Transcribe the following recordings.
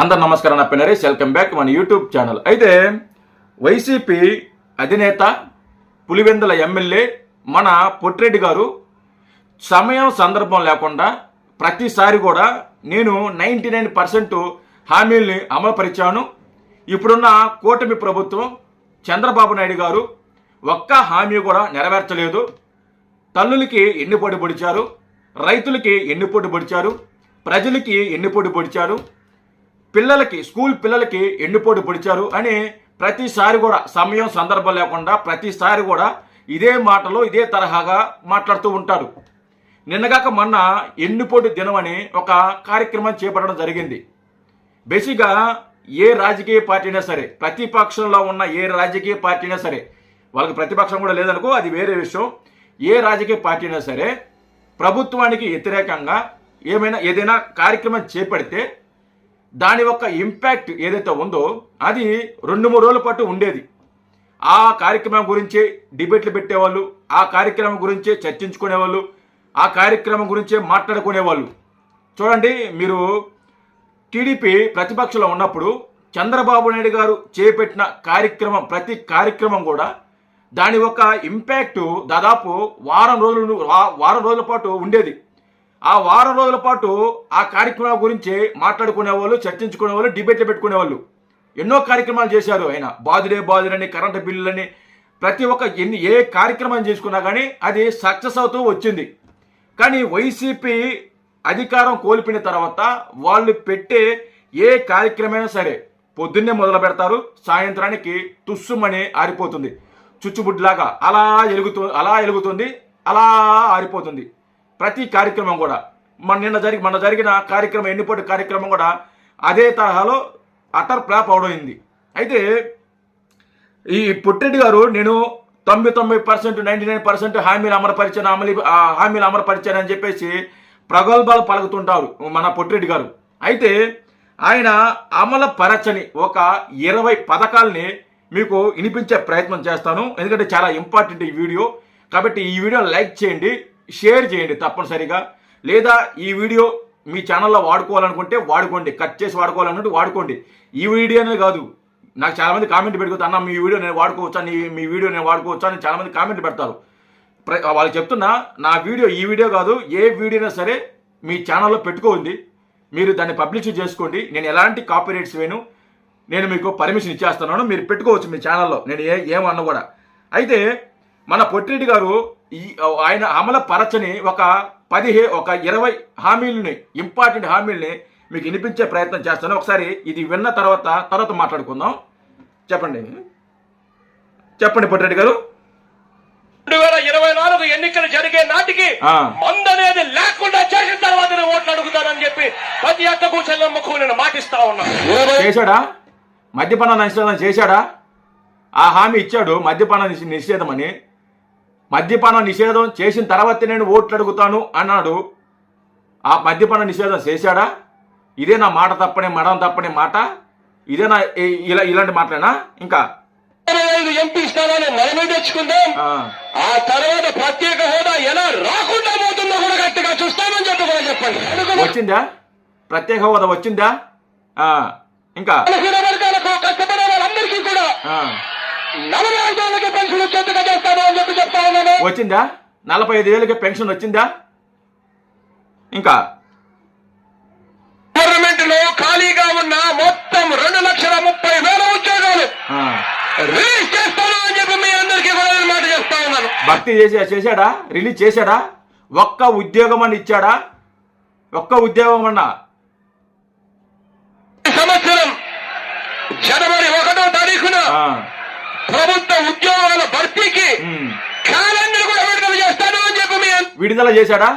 అందరు నమస్కారం నా పేరు వెల్కమ్ బ్యాక్ మన యూట్యూబ్ ఛానల్. అయితే వైసీపీ అధినేత పులివెందుల ఎమ్మెల్యే మన పొట్టిరెడ్డి గారు సమయం సందర్భం లేకుండా ప్రతిసారి కూడా నేను నైంటీ నైన్ పర్సెంట్ హామీల్ని అమలుపరిచాను. ఇప్పుడున్న కూటమి ప్రభుత్వం చంద్రబాబు నాయుడు గారు ఒక్క హామీ కూడా నెరవేర్చలేదు. తల్లులకి ఎన్ని పొడి పొడిచారు రైతులకి ఎన్ని పొడి పొడిచారు ప్రజలకి ఎన్ని పొడి పొడిచారు పిల్లలకి స్కూల్ పిల్లలకి ఎన్నిపోటు పొడిచారు అని ప్రతిసారి కూడా సమయం సందర్భం లేకుండా ప్రతిసారి కూడా ఇదే మాటలో ఇదే తరహాగా మాట్లాడుతూ ఉంటారు నిన్నగాక మొన్న ఎండిపోటు దినం అని ఒక కార్యక్రమం చేపట్టడం జరిగింది. బేసిక్గా ఏ రాజకీయ పార్టీ అయినా సరే ప్రతిపక్షంలో ఉన్న ఏ రాజకీయ పార్టీ అయినా సరే వాళ్ళకి ప్రతిపక్షం కూడా లేదనుకో అది వేరే విషయం. ఏ రాజకీయ పార్టీ అయినా సరే ప్రభుత్వానికి వ్యతిరేకంగా ఏమైనా ఏదైనా కార్యక్రమం చేపడితే దాని యొక్క ఇంపాక్ట్ ఏదైతే ఉందో అది రెండు మూడు రోజుల పాటు ఉండేది. ఆ కార్యక్రమం గురించి డిబేట్లు పెట్టేవాళ్ళు ఆ కార్యక్రమం గురించే చర్చించుకునేవాళ్ళు ఆ కార్యక్రమం గురించే మాట్లాడుకునేవాళ్ళు. చూడండి మీరు టీడీపీ ప్రతిపక్షంలో ఉన్నప్పుడు చంద్రబాబు నాయుడు గారు చేపట్టిన కార్యక్రమం ప్రతి కార్యక్రమం కూడా దాని యొక్క ఇంపాక్ట్ దాదాపు వారం రోజులు వారం రోజుల పాటు ఉండేది. ఆ వారం రోజుల పాటు ఆ కార్యక్రమం గురించి మాట్లాడుకునేవాళ్ళు చర్చించుకునేవాళ్ళు డిబేట్లు పెట్టుకునేవాళ్ళు. ఎన్నో కార్యక్రమాలు చేశారు ఆయన. బాధుడే బాదులని కరెంటు బిల్లులని ప్రతి ఒక్క ఎన్ని ఏ కార్యక్రమం చేసుకున్నా కానీ అది సక్సెస్ అవుతూ వచ్చింది. కానీ వైసీపీ అధికారం కోల్పోయిన తర్వాత వాళ్ళు పెట్టే ఏ కార్యక్రమైనా సరే పొద్దున్నే మొదలు పెడతారు సాయంత్రానికి తుస్సుమని ఆరిపోతుంది. చుచ్చుబుడ్లాగా అలా ఎలుగుతూ అలా ఎలుగుతుంది అలా ఆరిపోతుంది. ప్రతి కార్యక్రమం కూడా. మన నిన్న జరిగి మన జరిగిన కార్యక్రమం ఎన్నిపోటీ కార్యక్రమం కూడా అదే తరహాలో అటర్ ఫ్లాప్ అవడమైంది అయితే ఈ పుట్టెడ్డి గారు నేను తొంభై తొంభై పర్సెంట్ నైంటీ నైన్ పర్సెంట్ హామీలు అమలుపరిచాను అమలు ఆ హామీలు అమలుపరిచానని చెప్పేసి ప్రగల్భాలు పలుకుతుంటారు మన పొట్టిరెడ్డి గారు. అయితే ఆయన అమలు పరచని ఒక ఇరవై పథకాల్ని మీకు వినిపించే ప్రయత్నం చేస్తాను. ఎందుకంటే చాలా ఇంపార్టెంట్ ఈ వీడియో. కాబట్టి ఈ వీడియో లైక్ చేయండి. షేర్ చేయండి తప్పనిసరిగా. లేదా ఈ వీడియో మీ ఛానల్లో వాడుకోవాలనుకుంటే వాడుకోండి. కట్ చేసి వాడుకోవాలనుకుంటే వాడుకోండి. ఈ వీడియోనే కాదు. నాకు చాలామంది కామెంట్ పెట్టుకుంటా అన్న మీ వీడియో నేను వాడుకోవచ్చా? నీ మీ వీడియో నేను వాడుకోవచ్చా? అని చాలామంది కామెంట్ పెడతారు. ప్ర- వాళ్ళు చెప్తున్నా నా వీడియో ఈ వీడియో కాదు. ఏ వీడియోనా సరే మీ ఛానల్లో పెట్టుకోండి. మీరు దాన్ని పబ్లిష్ చేసుకోండి. నేను ఎలాంటి కాపీరేట్స్ వేను నేను మీకు పర్మిషన్ ఇచ్చేస్తున్నాను. మీరు పెట్టుకోవచ్చు మీ ఛానల్లో నేను ఏ ఏమన్నా కూడా. అయితే మన పొట్టిరెడ్డి గారు ఈ ఆయన అమలు పరచని ఒక పదిహే ఒక ఇరవై హామీలని ఇంపార్టెంట్ హామీల్ని మీకు వినిపించే ప్రయత్నం చేస్తాను. ఒకసారి ఇది విన్న తర్వాత తర్వాత మాట్లాడుకుందాం. చెప్పండి. చెప్పండి పొట్టిరెడ్డి గారు. రెండు వేల ఇరవై నాలుగు ఎన్నికలు జరిగే నాటికి ఆ. మందు అనేది లేకుండా చేసిన తర్వాత ఓట్లు అడుగుతానని చెప్పి ప్రతి అక్కకు చెల్లెమ్మకు నేను మాటిస్తా ఉన్నా. చేశాడా? మద్యపాన నిషేధం చేశాడా? ఆ హామీ ఇచ్చాడు మద్యపాన నిషే- నిషేధమని. మద్యపాన నిషేధం చేసిన తర్వాతే నేను ఓట్లు అడుగుతాను అన్నాడు. ఆ మద్యపాన నిషేధం చేశాడా? ఇదే నా మాట తప్పని మడం తప్పని మాట? ఇదే నా ఇలా ఇలాంటి మాటలేనా? ఇంకా? ఎంపీ స్థానాలు మనమే తెచ్చుకుందాం. ఆ, తర్వాత ప్రత్యేక హోదా ఎలా రాకుండా పోతుందో కూడా గట్టిగా చూస్తామని చెప్పి కూడా చెప్పండి. వచ్చిందా? ప్రత్యేక హోదా వచ్చిందా? ఆ, ఇంకా? కష్టపడే వాళ్ళందరికీ కూడా నలభై ఐదు ఏళ్ళకి పెన్షన్ వచ్చేట్టుగా చేస్తాను అని చెప్పి చెప్తా ఉన్నాను వచ్చిందా? నలభై ఐదు ఏళ్ళకి పెన్షన్ వచ్చిందా? ఇంకా? గవర్నమెంట్లో ఖాళీగా ఉన్న మొత్తం రెండు లక్షల ముప్పై వేల ఉద్యోగాలు రిలీజ్ చేస్తాను అని చెప్పి మీ అందరికీ కూడా మాట చెప్తా ఉన్నాను. భక్తి చేసా చేశాడా? రిలీజ్ చేశాడా? ఒక్క ఉద్యోగం అని ఇచ్చాడా? ఒక్క ఉద్యోగం అన్నా? సంవత్సరం జనవరి ఒకటో తారీఖున ప్రభుత్వ ఉద్యోగాల భర్తీకి ఉమ్. విడుదల చేస్తాను అని చెప్పి మీ అందరికీ విడుదల చేశాడా?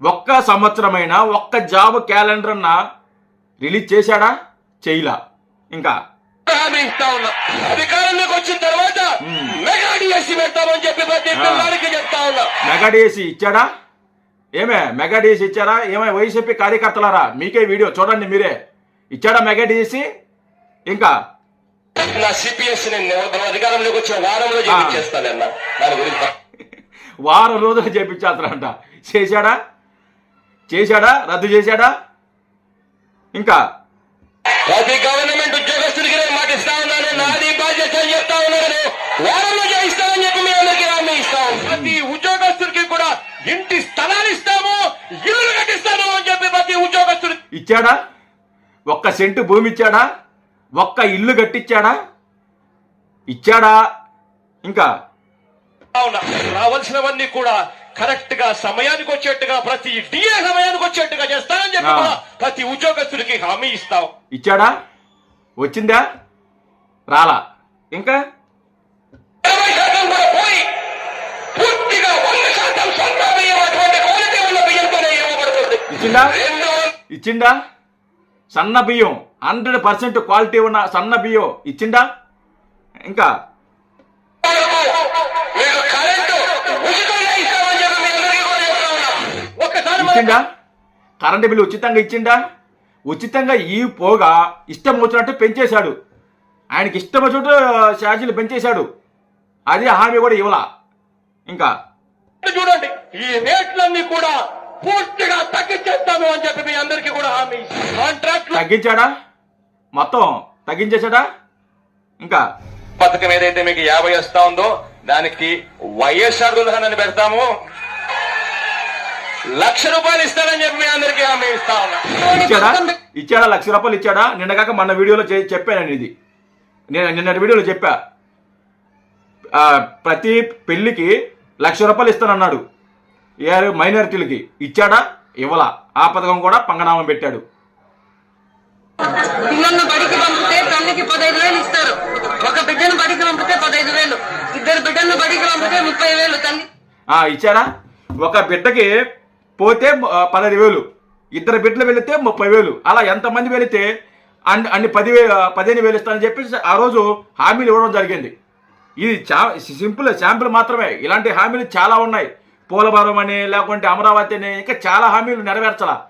ఒక్క సంవత్సరమైనా ఒక్క జాబ్ క్యాలెండర్ అన్నా రిలీజ్ చేశాడా? చేయలా. ఇంకా. అధికారంలోకి వచ్చిన తర్వాత మెగా డిఎస్సీ పెడతామని చెప్పి ప్రతి చెప్తా ఉన్నా. మెగా డిఎస్సి ఇచ్చాడా? ఏమే మెగా డిఎస్సి ఇచ్చారా? ఏమే వైసీపీ కార్యకర్తలారా? మీకే వీడియో చూడండి మీరే. ఇచ్చాడా మెగా డిఎస్సి? ఇంకా. నా సిపిఎస్ నేను అధికారంలోకి వచ్చిన వారంలో చేస్తానన్నా. దాని గురించి వారం రోజులు చేపించాల్తారంట చేశాడా? చేశాడా? రద్దు చేశాడా? ఇంకా? ప్రతి గవర్నమెంట్ ఉద్యోగస్తుడికి నేను మాటిస్తా ఉన్నాను. నాది బాధ్యత అని చెప్తా ఉన్నాను వారంలో చెప్పి మీ అందరికీ హామీ ఇస్తాం ప్రతి ఉద్యోగస్తుడికి కూడా ఇంటి స్థలాలు ఇస్తాము ఇల్లు కట్టిస్తాము అని చెప్పి ప్రతి ఉద్యోగస్తుడికి ఇచ్చాడా? ఒక్క సెంటు భూమి ఇచ్చాడా? ఒక్క ఇల్లు కట్టించాడా? ఇచ్చాడా? ఇంకా? అవునా రావాల్సినవన్నీ కూడా కరెక్ట్గా సమయానికి వచ్చేట్టుగా ప్రతి డిఏ సమయానికి వచ్చేట్టుగా చేస్తానని చెప్పి. కూడా ప్రతి ఉద్యోగస్తుడికి హామీ ఇస్తాం. ఇచ్చాడా? వచ్చిందా? రాలా. ఇంకా? ఇచ్చిందా? ఇచ్చిందా? సన్న బియ్యం. హండ్రెడ్ పర్సెంట్ క్వాలిటీ ఉన్న సన్న బియ్యం. ఇచ్చిందా? ఇంకా? ఇచ్చిందా కరెంటు బిల్లు ఉచితంగా ఇచ్చిందా ఉచితంగా ఈ పోగా ఇష్టం వచ్చినట్టు పెంచేశాడు. ఆయనకి ఇష్టం వచ్చినట్టు ఛార్జీలు పెంచేశాడు. అది హామీ కూడా ఇవ్వలా? ఇంకా? చూడండి ఈ రేట్లన్నీ కూడా పూర్తిగా తగ్గించేస్తాము అని చెప్పి మీ అందరికీ కూడా హామీ కాంట్రాక్ట్ తగ్గించాడా? మొత్తం తగ్గించేశాడా? ఇంకా? పథకం ఏదైతే మీకు యాభై వస్తా ఉందో దానికి వైఎస్ఆర్ దుల్హన్ పెడతాము. లక్ష రూపాయలు ఇస్తానని చెప్పి మీ అందరికీ హామీ ఇస్తా ఇచ్చాడా? ఇచ్చాడా. లక్ష రూపాయలు ఇచ్చాడా? నిన్నగాక మన వీడియోలో చే- చెప్పాను నేను ఇది. నేను నిన్నటి వీడియోలో చెప్పా. ఆ, ప్రతి పెళ్ళికి లక్ష రూపాయలు ఇస్తానన్నాడు. ఏ మైనారిటీలకి. ఇచ్చాడా? ఇవ్వలా. ఆ పథకం కూడా పంగనామం పెట్టాడు. పిల్లల్ని బడికి పంపితే తల్లికి పదహైదు వేలు ఇస్తారు. ఒక బిడ్డను బడికి పంపితే పదహైదు వేలు. ఇద్దరు బిడ్డలను బడికి పంపితే ముప్పై వేలు తల్లి. ఆ, ఇచ్చారా ఒక బిడ్డకి పోతే ఆ, పదహైదు వేలు. ఇద్దరు బిడ్డలు వెళితే ముప్పై వేలు. అలా ఎంతమంది వెళితే అండ్ అన్ని పదివే పదిహేను వేలు ఇస్తానని చెప్పేసి ఆ రోజు హామీలు ఇవ్వడం జరిగింది. ఇది చా సింపుల్ శాంపుల్ మాత్రమే. ఇలాంటి హామీలు చాలా ఉన్నాయి. పోలవరం అని లేకుంటే అమరావతి అని ఇంకా చాలా హామీలు నెరవేర్చాల.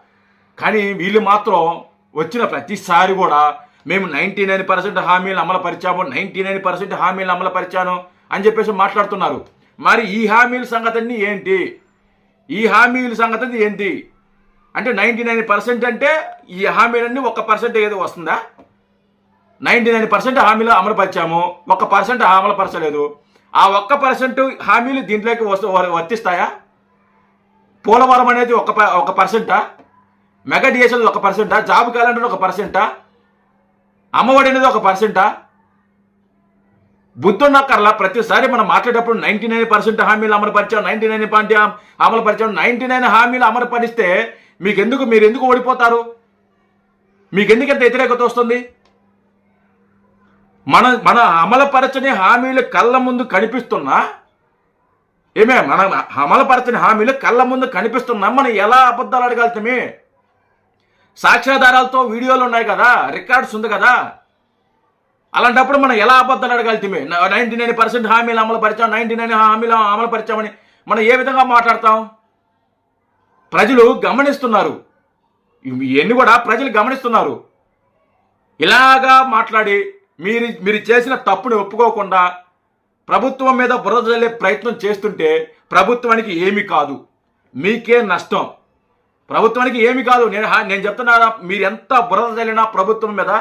కానీ వీళ్ళు మాత్రం వచ్చిన ప్రతిసారి కూడా మేము నైంటీ నైన్ పర్సెంట్ హామీలు అమలుపరిచాము నైంటీ నైన్ పర్సెంట్ హామీలు అమలుపరిచాను అని చెప్పేసి మాట్లాడుతున్నారు. మరి ఈ హామీల సంగతి ఏంటి? ఈ హామీల సంగతి ఏంటి? అంటే నైంటీ నైన్ పర్సెంట్ అంటే ఈ హామీలన్నీ ఒక పర్సెంట్ ఏదో వస్తుందా? నైంటీ నైన్ పర్సెంట్ హామీలు అమలుపరిచాము ఒక పర్సెంట్ అమలుపరచలేదు. ఆ ఒక్క పర్సెంట్ హామీలు దీంట్లోకి వస్తు వర్తిస్తాయా? పోలవరం అనేది ఒక ప- ఒక పర్సెంటా? మెగా డిఎస్ఎల్ ఒక పర్సెంటా? జాబ్ క్యాలెండర్ ఒక పర్సెంటా? అమ్మఒడి అనేది ఒక పర్సెంటా? బుద్ధున్నక్కర్లా ప్రతిసారి మనం మాట్లాడేటప్పుడు నైంటీ నైన్ పర్సెంట్ హామీలు అమలుపరిచాం నైంటీ నైన్ పాయింట్ అమలుపరిచాం నైన్టీ నైన్ హామీలు అమలుపరిస్తే మీకెందుకు మీరు ఎందుకు ఓడిపోతారు? మీకెందుకు ఎంత వ్యతిరేకత వస్తుంది? మన మన అమలుపరచని హామీలు కళ్ళ ముందు కనిపిస్తున్నా? ఏమే మన అమలుపరచని హామీలు కళ్ళ ముందు కనిపిస్తున్నా? మనం ఎలా అబద్ధాలు అడగలుగుతామే సాక్ష్యాధారాలతో వీడియోలు ఉన్నాయి కదా రికార్డ్స్ ఉంది కదా. అలాంటప్పుడు మనం ఎలా అబద్ధాలు అడగలుగుతామే నైంటీ నైన్ పర్సెంట్ హామీలు అమలు పరిచాం నైంటీ నైన్ హామీలు అమలు పరిచామని మనం ఏ విధంగా మాట్లాడతాం? ప్రజలు గమనిస్తున్నారు. ఇవన్నీ కూడా ప్రజలు గమనిస్తున్నారు. ఇలాగా మాట్లాడి మీరు మీరు చేసిన తప్పుని ఒప్పుకోకుండా ప్రభుత్వం మీద బురద చల్లే ప్రయత్నం చేస్తుంటే ప్రభుత్వానికి ఏమి కాదు. మీకే నష్టం. ప్రభుత్వానికి ఏమి కాదు. నేను హా- నేను చెప్తున్నా మీరు ఎంత బురద చల్లినా ప్రభుత్వం మీద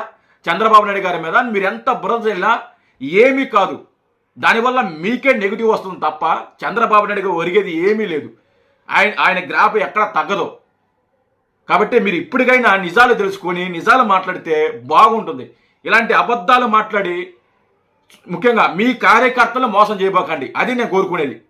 చంద్రబాబు నాయుడు గారి మీద మీరు ఎంత బురద చల్లినా ఏమీ కాదు. దానివల్ల మీకే నెగిటివ్ వస్తుంది తప్ప చంద్రబాబు నాయుడు గారు ఒరిగేది ఏమీ లేదు. ఆయన ఆయన గ్రాఫ్ ఎక్కడ తగ్గదు. కాబట్టి మీరు ఇప్పటికైనా నిజాలు తెలుసుకొని నిజాలు మాట్లాడితే బాగుంటుంది. ఇలాంటి అబద్ధాలు మాట్లాడి ముఖ్యంగా మీ కార్యకర్తలు మోసం చేయబోకండి. అది నేను కోరుకునేది.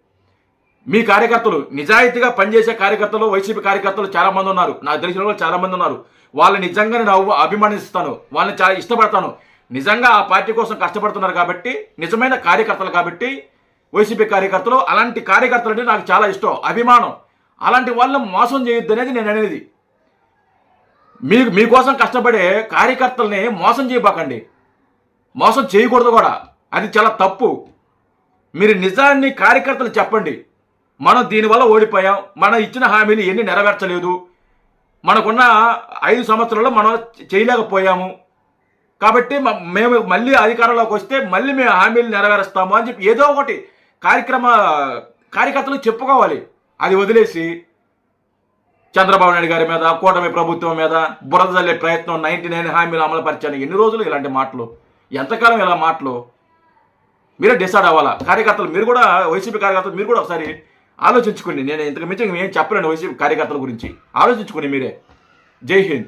మీ కార్యకర్తలు నిజాయితీగా పనిచేసే కార్యకర్తలు వైసీపీ కార్యకర్తలు చాలామంది ఉన్నారు. నాకు తెలిసిన వాళ్ళు చాలామంది ఉన్నారు. వాళ్ళని నిజంగా నేను అభిమానిస్తాను వాళ్ళని చాలా ఇష్టపడతాను. నిజంగా ఆ పార్టీ కోసం కష్టపడుతున్నారు కాబట్టి నిజమైన కార్యకర్తలు కాబట్టి వైసీపీ కార్యకర్తలు అలాంటి కార్యకర్తలు అంటే నాకు చాలా ఇష్టం అభిమానం. అలాంటి వాళ్ళని మోసం చేయొద్దు అనేది నేను అనేది. మీ మీకోసం కష్టపడే కార్యకర్తల్ని మోసం చేయబాకండి. మోసం చేయకూడదు కూడా. అది చాలా తప్పు. మీరు నిజాన్ని కార్యకర్తలు చెప్పండి. మనం దీనివల్ల ఓడిపోయాం. మనం ఇచ్చిన హామీలు ఎన్ని నెరవేర్చలేదు. మనకున్న ఐదు సంవత్సరాల్లో మనం చేయలేకపోయాము. కాబట్టి మేము మళ్ళీ అధికారంలోకి వస్తే మళ్ళీ మేము హామీలు నెరవేరుస్తాము అని చెప్పి ఏదో ఒకటి కార్యక్రమ కార్యకర్తలు చెప్పుకోవాలి. అది వదిలేసి చంద్రబాబు నాయుడు గారి మీద కూటమి ప్రభుత్వం మీద బురద చల్లే ప్రయత్నం నైన్టీ నైన్ హామీలు అమలు పరిచయం ఎన్ని రోజులు ఇలాంటి మాటలు? ఎంతకాలం ఇలా మాటలు? మీరే డిసైడ్ అవ్వాలా? కార్యకర్తలు మీరు కూడా వైసీపీ కార్యకర్తలు మీరు కూడా ఒకసారి ఆలోచించుకోండి. నేను ఇంతకు మించి ఏం చెప్పలేను. వైసీపీ కార్యకర్తల గురించి ఆలోచించుకోండి మీరే. జై హింద్.